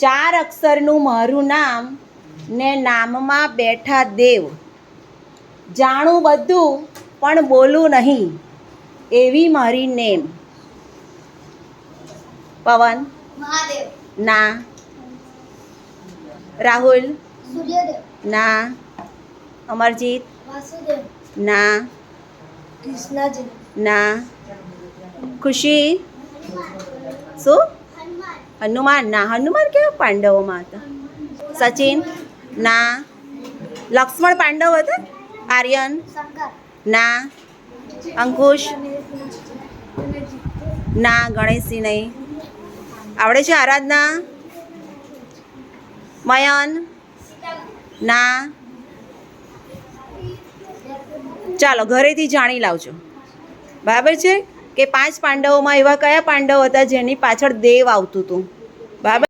ચાર અક્ષરનું મારું નામ ને નામમાં બેઠા દેવ. જાણું બધું પણ બોલું નહીં. એવી મારી નેમ. પવન. ના. રાહુલ. ના. અમરજીત. ના. કૃષ્ણજી. ના. ખુશી. શું? હનુમાન. ના, હનુમાન કેવા પાંડવોમાં હતા? સચિન, ના. લક્ષ્મણ પાંડવ હતા? આર્યન, ના. અંકુશ, ના. ગણેશજી નહીં. આવડે છે આરાધના? મયન ના. ચાલો, ઘરેથી જાણી લાવજો. બરાબર છે? કે પાંચ પાંડવોમાં એવા કયા પાંડવ હતા જેની પાછળ દેવ આવતું હતું? બરાબર